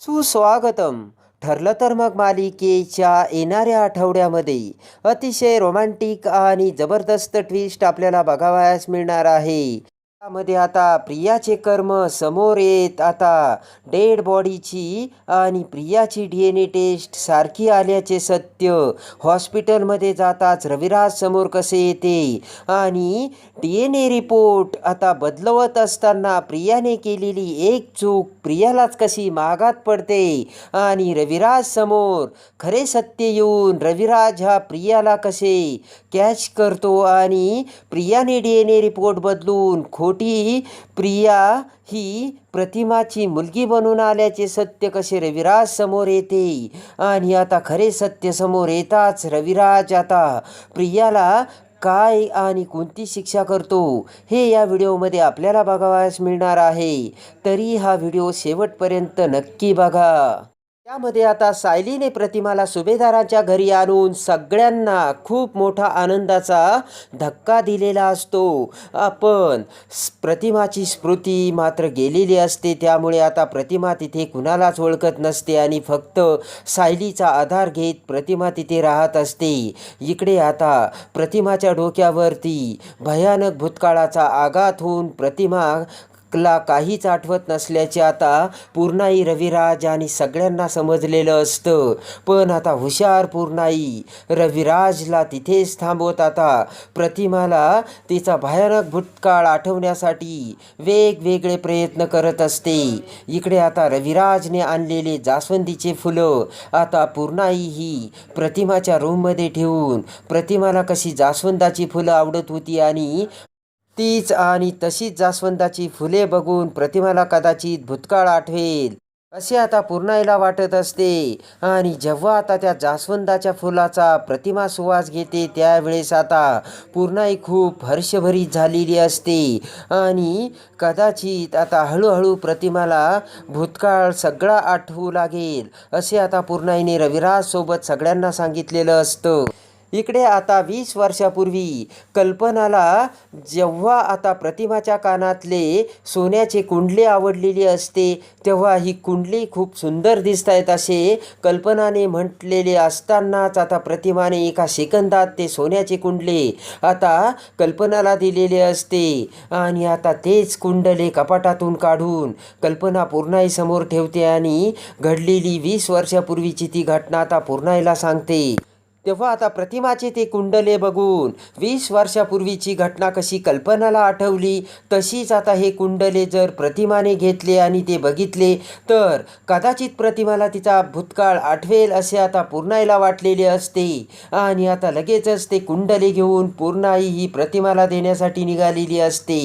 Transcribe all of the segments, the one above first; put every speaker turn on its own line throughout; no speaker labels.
सुस्वागतम. ठरलं तर मग मालिकेच्या येणाऱ्या आठवड्यामध्ये. अतिशय रोमॅन्टिक आणि जबरदस्त ट्विस्ट आपल्याला बघावयास मिळणार आहे. त्यामध्ये आता प्रियाचे कर्म समोर येत. आता डेड बॉडीची आणि प्रियाची डी एन ए टेस्ट सारखी आल्याचे सत्य. हॉस्पिटलमध्ये जाताच रविराज समोर कसे येते? आणि डी एन ए रिपोर्ट आता बदलवत असताना प्रियाने केलेली एक चूक प्रियालाच कशी मागात पडते? आणि रविराज समोर खरे सत्य येऊन रविराज हा प्रियाला कसे कॅच करतो? आणि प्रियाने डी एन ए रिपोर्ट बदलून खोटी प्रिया ही प्रतिमाची मुलगी बनून आल्याचे सत्य कसे रविराज समोर येते? आणि आता खरे सत्य समोर येताच रविराज आता प्रियाला काय आणि कोणती शिक्षा करतो? हे या व्हिडिओमध्ये आपल्याला बघावयास मिळणार आहे. तरी हा व्हिडिओ शेवटपर्यंत नक्की बघा. त्यामध्ये आता सायलीने प्रतिमाला सुभेदारांच्या घरी आणून सगळ्यांना खूप मोठा आनंदाचा धक्का दिलेला असतो. आपण प्रतिमाची स्मृती मात्र गेलेली असते. त्यामुळे आता प्रतिमा तिथे कुणालाच ओळखत नसते आणि फक्त सायलीचा आधार घेत प्रतिमा तिथे राहत असते. इकडे आता प्रतिमाच्या डोक्यावरती भयानक भूतकाळाचा आघात होऊन प्रतिमा ला काहीच आठवत नसल्याचे आता पूर्णाई रविराज आणि सगळ्यांना समजलेलं असतं. पण आता हुशार पूर्णाई रविराजला तिथेच थांबवत आता. प्रतिमाला तिचा भयानक भूतकाळ आठवण्यासाठी वेगवेगळे प्रयत्न करत असते. इकडे आता रविराजने आणलेले जास्वंदीचे फुलं आता पूर्णाई ही प्रतिमाच्या रूममध्ये ठेवून प्रतिमाला कशी जास्वंदाची फुलं आवडत होती आणि तीच आणि तशीच जास्वंदाची फुले बघून प्रतिमाला कदाचित भूतकाळ आठवेल. असे आता पूर्णाईला वाटत असते. आणि जेव्हा आता त्या जास्वंदाच्या फुलाचा प्रतिमा सुवास घेते त्यावेळेस आता पूर्णाई खूप हर्षभरीत झालेली असते. आणि कदाचित आता हळूहळू प्रतिमाला भूतकाळ सगळा आठवू लागेल असे आता पूर्णाईने रविराजसोबत सगळ्यांना सांगितलेलं असतं. इकडे आता वीस वर्षापूर्वी कल्पनाला जेव्हा आता प्रतिमाच्या कानातले सोन्याचे कुंडले आवडलेली असते तेव्हा ही कुंडली खूप सुंदर दिसत आहेत असे. कल्पनाने म्हटलेले असतानाच आता प्रतिमाने एका सेकंदात ते सोन्याचे कुंडले आता कल्पनाला दिलेले असते. आणि आता तेच कुंडले कपाटातून काढून कल्पना पूर्णाईसमोर ठेवते आणि घडलेली वीस वर्षापूर्वीची ती घटना आता पूर्णाईला सांगते. तेव्हा आता प्रतिमाचे ते कुंडले बघून वीस वर्षापूर्वीची घटना कशी कल्पनाला आठवली तशीच आता हे कुंडले जर प्रतिमाने घेतले आणि ते बघितले तर कदाचित प्रतिमाला तिचा भूतकाळ आठवेल असे आता पूर्णाईला वाटलेले असते. आणि आता लगेचच ते कुंडले घेऊन पूर्णाई ही प्रतिमाला देण्यासाठी निघालेली असते.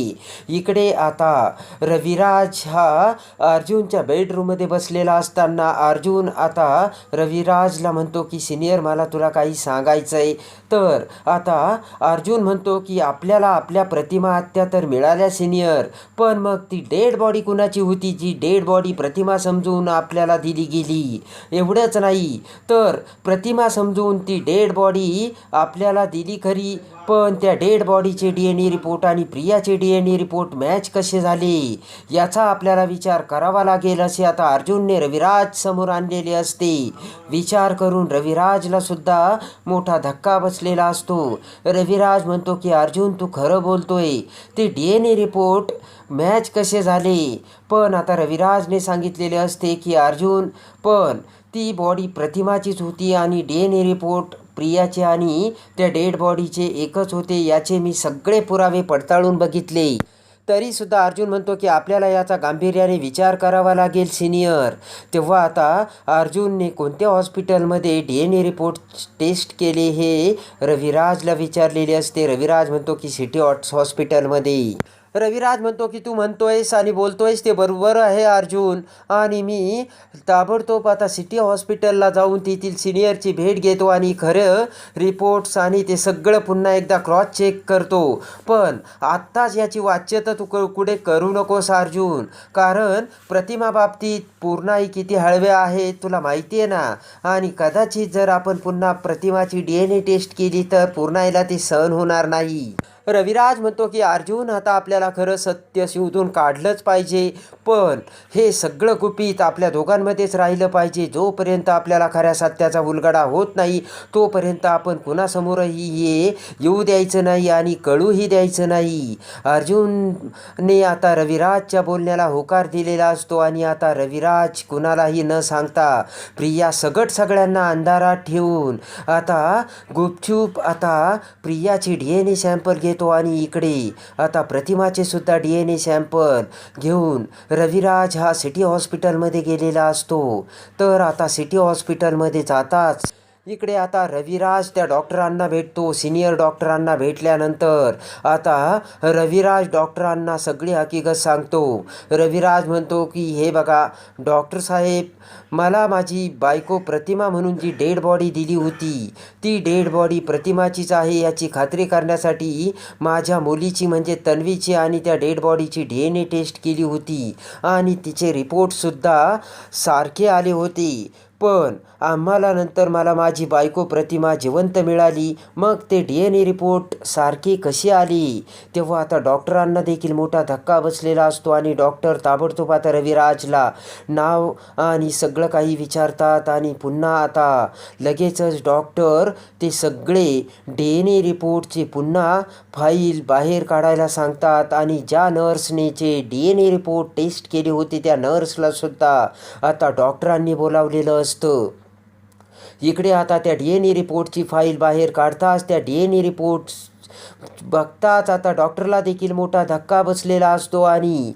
इकडे आता रविराज हा अर्जुनच्या बेडरूममध्ये बसलेला असताना अर्जुन आता रविराजला म्हणतो की सिनियर मला तुला काय काही सांगायचं आहे तर आता अर्जुन म्हणतो की आपल्याला आपल्या प्रतिमा आत्या तर मिळाल्या सिनियर पण मग ती डेड बॉडी कुणाची होती? जी डेड बॉडी प्रतिमा समजून आपल्याला दिली गेली. एवढंच नाही. तर प्रतिमा समजून ती डेड बॉडी आपल्याला दिली खरी. पण त्या डेड बॉडीचे डी एन ए रिपोर्ट आणि प्रियाचे D N A report match कसे झाले याचा आपल्याला विचार करावा लागेल असे आता अर्जुनने रविराज समोर आणलेले असते. विचार करून रविराजला सुद्धा मोठा धक्का बसलेला असतो. रविराज म्हणतो की अर्जुन तू खरं बोलतोय. ते D N A report match कसे झाले? पण आता रविराजने सांगितलेले असते की अर्जुन पण ती बॉडी प्रतिमाचीच होती आणि डी एन ए रिपोर्ट प्रियाचे आणि त्या डेड बॉडीचे एकच होते याचे मी सगळे पुरावे पडताळून बघितले. तरीसुद्धा अर्जुन म्हणतो की आपल्याला याचा गांभीर्याने विचार करावा लागेल सिनियर तेव्हा आता अर्जुनने कोणत्या हॉस्पिटलमध्ये D N A report test केले हे रविराजला विचारलेले असते. रविराज म्हणतो की सिटी हॉट हॉस्पिटलमध्ये रविराज म्हणतो की तू म्हणतोयस आणि बोलतोयस ते बरोबर आहे अर्जुन. आणि मी ताबडतोब आता सिटी हॉस्पिटलला जाऊन तेथील सिनियरची भेट घेतो आणि खरं रिपोर्ट्स आणि ते सगळं पुन्हा एकदा क्रॉस चेक करतो. पण आत्ताच याची वाच्यता तू क कुठे करू नकोस अर्जुन. कारण प्रतिमा बाबतीत पूर्णाई किती हळवे आहेत तुला माहिती आहे ना? आणि कदाचित जर आपण पुन्हा प्रतिमाची डी एन ए टेस्ट केली तर पूर्णाईला ती सहन होणार नाही. रविराज म्हणतो की अर्जुन आता आपल्याला खरं सत्य शोधून काढलंच पाहिजे. पण हे सगळं गुपित आपल्या दोघांमध्येच राहिलं पाहिजे. जोपर्यंत आपल्याला खऱ्या सत्याचा उलगडा होत नाही तोपर्यंत आपण कुणासमोरही हे येऊ द्यायचं नाही आणि कळूही द्यायचं नाही. अर्जुनने आता रविराजच्या बोलण्याला होकार दिलेला असतो आणि आता रविराज कुणालाही न सांगता प्रिया सगट सगळ्यांना अंधारात ठेवून आता गुपचूप आता प्रियाची डी एन ए सॅम्पल घेत आणि इकडे. आता प्रतिमाचे सुद्धा डी एन ए सॅम्पल घेऊन रविराज हा सिटी हॉस्पिटलमध्ये गेलेला असतो. तर आता सिटी हॉस्पिटलमध्ये जाताच इकडे आता रविराज त्या डॉक्टरांना भेटतो सिनियर डॉक्टरांना भेटल्यानंतर. आता रविराज डॉक्टरांना सगळी हकीकत सांगतो. रविराज म्हणतो की हे बघा डॉक्टर साहेब मला माझी बायको प्रतिमा म्हणून जी डेड बॉडी दिली होती ती डेड बॉडी प्रतिमाचीच आहे याची खात्री करण्यासाठी माझ्या मुलीची म्हणजे तन्वीची आणि त्या डेड बॉडीची डी एन ए टेस्ट केली होती. आणि तिचे रिपोर्टसुद्धा सारखे आले होते. पण आम्हाला नंतर मला माझी बायको प्रतिमा जिवंत मिळाली. मग ते डी एन ए रिपोर्ट सारखी कशी आली? तेव्हा आता डॉक्टरांना देखील मोठा धक्का बसलेला असतो आणि डॉक्टर ताबडतोब आता रविराजला नाव आणि सगळं काही विचारतात आणि पुन्हा आता लगेचच डॉक्टर ते सगळे डी एन ए रिपोर्टचे पुन्हा फाईल बाहेर काढायला सांगतात आणि ज्या नर्सने जे D N A report test केले होते त्या नर्सलासुद्धा आता डॉक्टरांनी बोलावलेलं असतं. असतं इकडे आता त्या डी एन ए रिपोर्टची फाईल बाहेर काढताच त्या डी एन ए रिपोर्ट बघताच आता डॉक्टरला देखील मोठा धक्का बसलेला असतो आणि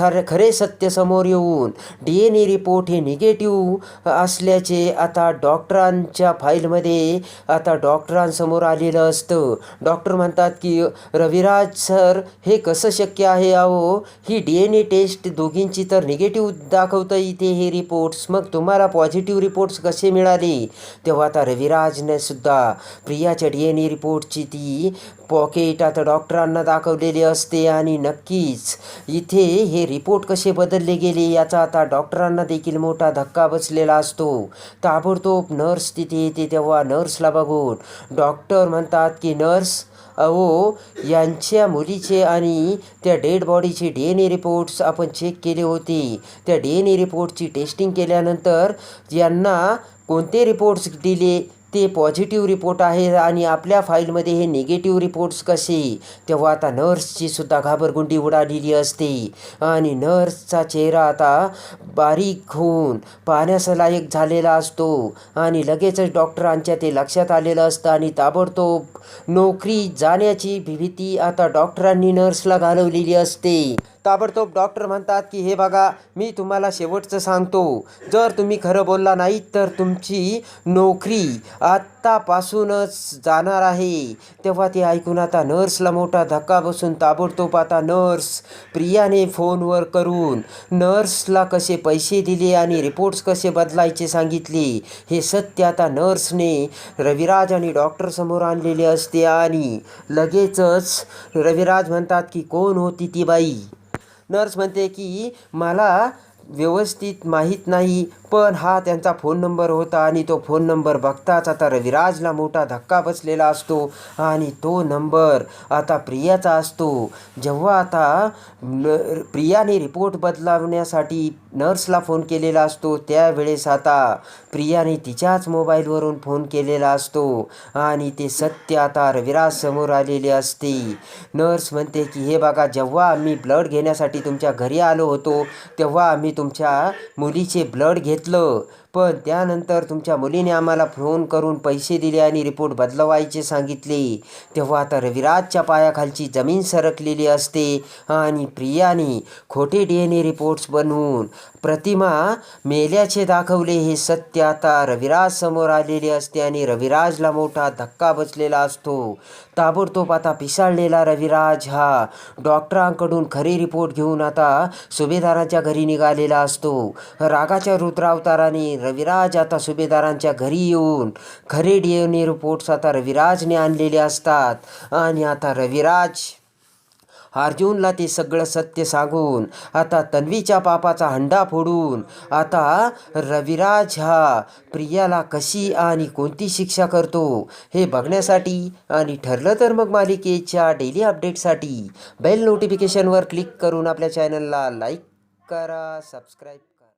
सर खरे सत्य समोर येऊन डी एन ए रिपोर्ट हे निगेटिव्ह असल्याचे आता डॉक्टरांच्या फाईलमध्ये आता डॉक्टरांसमोर आलेलं असतं. डॉक्टर म्हणतात की रविराज सर हे कसं शक्य आहे अहो? ही डी एन ए टेस्ट दोघींची तर निगेटिव्ह दाखवतं इथे हे रिपोर्ट्स मग तुम्हाला पॉझिटिव्ह रिपोर्ट्स कसे मिळाले? तेव्हा आता रविराजने सुद्धा प्रियाच्या डी एन ए रिपोर्टची ती पॉकेट आता डॉक्टरांना दाखवलेले असते आणि नक्कीच इथे हे रिपोर्ट कसे बदलले गेले याचा आता डॉक्टरांना देखील मोठा धक्का बसलेला असतो. ताबडतोब नर्स तिथे येते तेव्हा नर्सला बघून. डॉक्टर म्हणतात की नर्स अहो यांच्या मुलीचे आणि त्या डेड बॉडीचे डी एन ए रिपोर्ट्स आपण चेक केले होते. त्या डी एन ए रिपोर्टची टेस्टिंग केल्यानंतर यांना कोणते रिपोर्ट्स दिले? ते पॉझिटिव्ह रिपोर्ट आहे आणि आपल्या फाईलमध्ये हे निगेटिव्ह रिपोर्ट्स कसे? तेव्हा आता नर्सची सुद्धा घाबरगुंडी उडालेली असते. आणि नर्सचा चेहरा आता बारीक होऊन पाहण्यास लायक झालेला असतो. आणि लगेचच डॉक्टरांच्या ते लक्षात आलेलं असतं आणि ताबडतोब नोकरी जाण्याची भीती आता डॉक्टरांनी नर्सला घालवलेली असते. ताबडतोब डॉक्टर म्हणतात की हे बघा मी तुम्हाला शेवटचं सांगतो. जर तुम्ही खरं बोलला नाही तर तुमची नोकरी आत्तापासूनच जाणार आहे. तेव्हा ते ऐकून आता नर्सला मोठा धक्का बसून ताबडतोब आता नर्स प्रियाने फोनवर करून नर्सला कसे पैसे दिले आणि रिपोर्ट्स कसे बदलायचे सांगितले हे सत्य आता नर्सने रविराज आणि डॉक्टरसमोर आणलेले असते आणि लगेचच रविराज म्हणतात की कोण होती ती बाई? नर्स म्हणते की मला व्यवस्थित माहीत नाही पण हा त्यांचा फोन नंबर होता आणि तो फोन नंबर बघताच आता रविराजला मोठा धक्का बसलेला असतो आणि तो नंबर आता प्रियाचा असतो. जेव्हा आता न प्रियाने रिपोर्ट बदलावण्यासाठी नर्सला फोन केलेला असतो त्यावेळेस आता प्रियाने तिच्याच मोबाईलवरून फोन केलेला असतो आणि ते सत्य आता रविराज समोर आलेले असते. नर्स म्हणते की हे बघा जेव्हा आम्ही ब्लड घेण्यासाठी तुमच्या घरी आलो होतो तेव्हा आम्ही तुमच्या मुलीचे ब्लड घेतलं. पण त्यानंतर तुमच्या मुलीने आम्हाला फोन करून पैसे दिले आणि रिपोर्ट बदलवायचे सांगितले. तेव्हा आता रविराजच्या पायाखालची जमीन सरकलेली असते आणि प्रियाने खोटे डी एन ए रिपोर्ट्स बनवून प्रतिमा मेल्याचे दाखवले हे सत्य आता रविराज समोर आलेले असते आणि रविराजला मोठा धक्का बसलेला असतो. ताबडतोब आता पिसाळलेला रविराज हा डॉक्टरांकडून खरे रिपोर्ट घेऊन आता सुभेदाराच्या घरी निघालेला असतो. रागाच्या रुद्रावताराने रविराज आता सुभेदारांच्या घरी येऊन घरी येऊन रिपोर्ट्स आता रविराजने आणलेले असतात. आणि आता रविराज अर्जुनला ते सगळं सत्य सांगून आता तन्वीच्या पापाचा हंडा फोडून आता रविराज हा प्रियाला कशी आणि कोणती शिक्षा करतो हे बघण्यासाठी आणि ठरलं तर मग मालिकेच्या डेली अपडेटसाठी बेल नोटिफिकेशनवर क्लिक करून आपल्या चॅनलला लाईक करा सबस्क्राईब